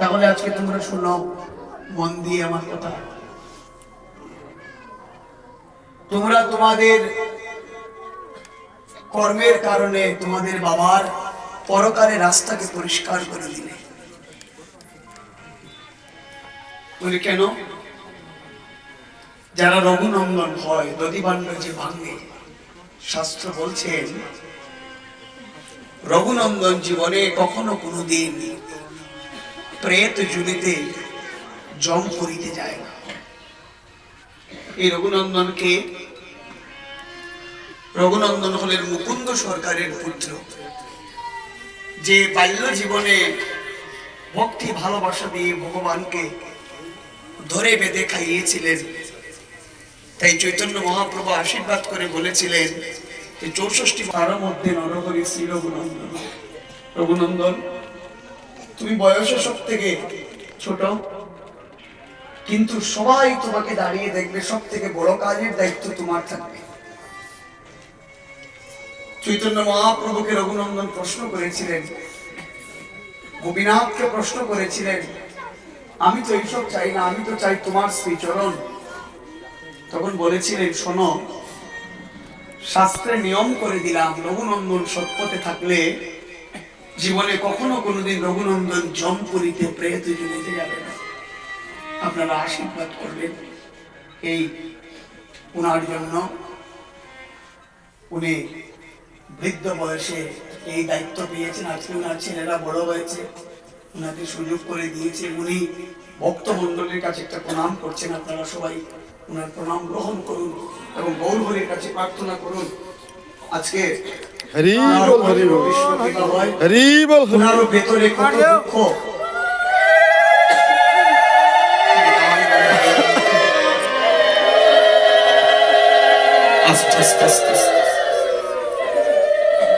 তাহলে আজকে তোমরা শোনো, মন দিয়ে আমার কথা। তোমরা তোমাদের কর্মের কারণে তোমাদের বাবার পরকালে রাস্তাকে পরিষ্কার করে দিলে। বলি, কেন? যারা রঘুনন্দন হয় দধিবান্ড যে ভাঙ্গে শাস্ত্র বলছেন, রঘুনন্দন জীবনে কখনো কোনোদিন প্রেত জুলিতে জম করিতে যায় না। এই রঘুনন্দনকে রঘুনন্দন হলেন মুকুন্দ সরকারের পুত্র। যে বাল্য জীবনে ভক্তি ভালোবাসা দিয়ে ভগবানকে ধরে বেঁধে খাইয়েছিলেন, তাই চৈতন্য মহাপ্রভু আশীর্বাদ করে বলেছিলেন যে চৌষষ্টি তার মধ্যে নরহরি শ্রী রঘুনন্দন। রঘুনন্দন তুমি বয়সে সব থেকে ছোট। কিন্তু সবাই তোমাকে দাঁড়িয়ে দেখবে সব থেকে বড় কাজের দায়িত্ব তোমার থাকবে। চৈতন্য মহাপ্রভুকে রঘুনন্দন প্রশ্ন করেছিলেন। গোপীনাথকে প্রশ্ন করেছিলেন, আমি তো এইসব চাই না, আমি তো চাই তোমার শ্রীচরণ। তখন বলেছিলেন, শোনো, শাস্ত্রে নিয়ম করে দিলাম, রঘুনন্দন সৎপথে থাকলে জীবনে কখনো কোনোদিন রঘুনন্দন জমপুরিতে প্রেত যাবে না। আপনারা আশীর্বাদ করবেন এই ওনার জন্য। উনি বৃদ্ধ বয়সে এই দায়িত্ব পেয়েছেন, আজকে ওনার ছেলেরা বড় হয়েছে। ওনাকে সুযোগ করে দিয়েছে। উনি ভক্তমণ্ডলীর কাছে একটা প্রণাম করছেন, আপনারা সবাই ওনার প্রণাম গ্রহণ করুন এবং গৌরহরির কাছে প্রার্থনা করুন। আজকে হরি বল হরি বল হরি বল ওনারও ভেতরে কত দুঃখ। আস্তে আস্তে আস্তে আস্তে।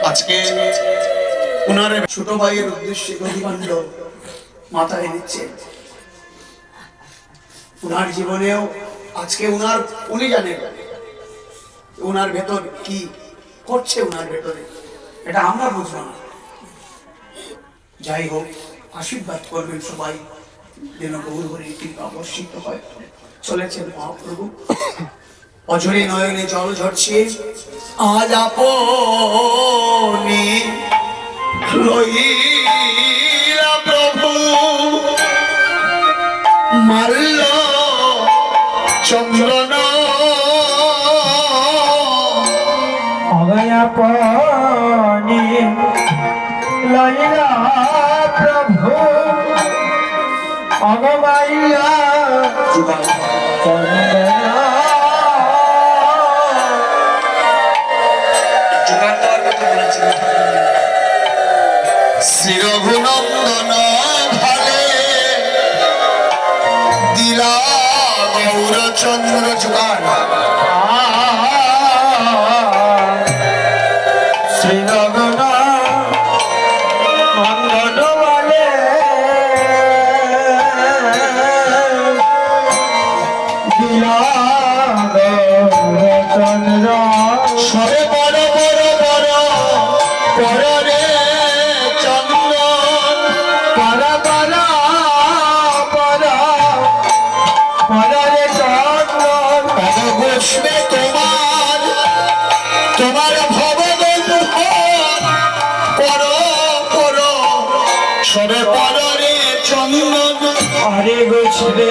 আজকে ওনার ছোট ভাইয়ের উদ্দেশ্যে গরিবান্ড মাথায় নিচ্ছে ওনার জীবনেও আজকে ওনার উনি জানেন। ওনার ভেতর কি করছে ওনার ভেতরে। এটা আমরা বুঝব না। যাই হোক, আশীর্বাদ করবেন সবাই, যেন গৌর হরি কৃপা বর্ষিত হয়। চলেছেন মহাপ্রভু। অঝরে নয়নে জল ঝরছে। আজ আপনি লইলা প্রভু। মাল্য চন্দ্রন অভয়াপনি লইলা প্রভু অগমাইয়া চন্দনা যোগান দেওয়ার কথা বলেছিলেন শ্রী রঘুনন্দন ভালে দিলা গৌরচন্দ্র যোগান সরে পর রে চন্দন। হরে গুছবে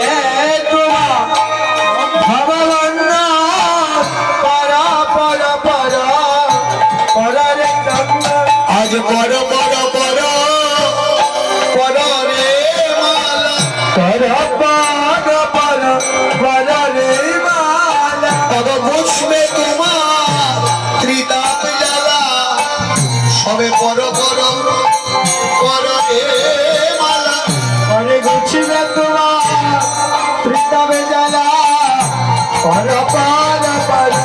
বড় বড় বড়। বড় রে মালা। পরা পরা পরা পরা রে মালা। পদ বসবে তোমার ত্রিতাপ জ্বালা। সবে বড় বড় বড় রে মালা। হরে গুছবে তোমার তৃতবে জ্বালা। পরা পরা পরা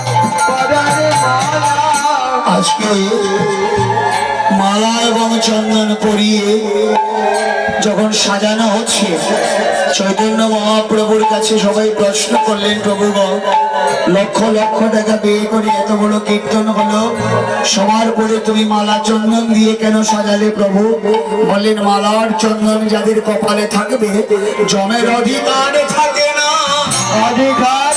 পরা রে মালা। আজকে মালা এবং চন্দন পরিয়ে যখন সাজানো হচ্ছে চৈতন্য মহাপ্রভুর কাছে সবাই প্রশ্ন করলেন প্রভু গো, লক্ষ লক্ষ টাকা ব্যয় করে এত বড় কীর্তন হলো? সবার পরে তুমি মালা চন্দন দিয়ে কেন সাজালে প্রভু? বললেন মালার চন্দন যাদের কপালে থাকবে জমের অধিকার থাকে না। অধিকার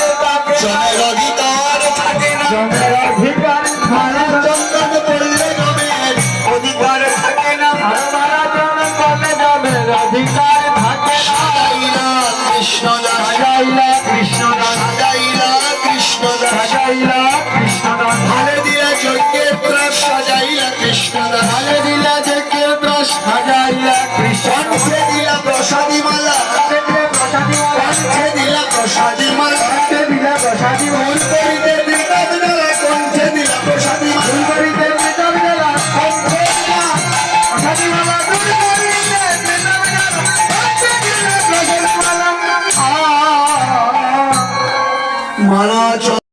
জমের অধিকার থাকে না। জমের অধিকার মালার চন্দন সাজাইলা কৃষ্ণ দাস সাজাইলা কৃষ্ণ দাস সাজাইলা কৃষ্ণ দাস ভালে দিলা যজ্ঞের প্রাস সাজাইলা কৃষ্ণ দাস ভালে দিলা যে কেন্দ্র সাজাইলা কৃষ্ণ দিলা প্রসাদী মালা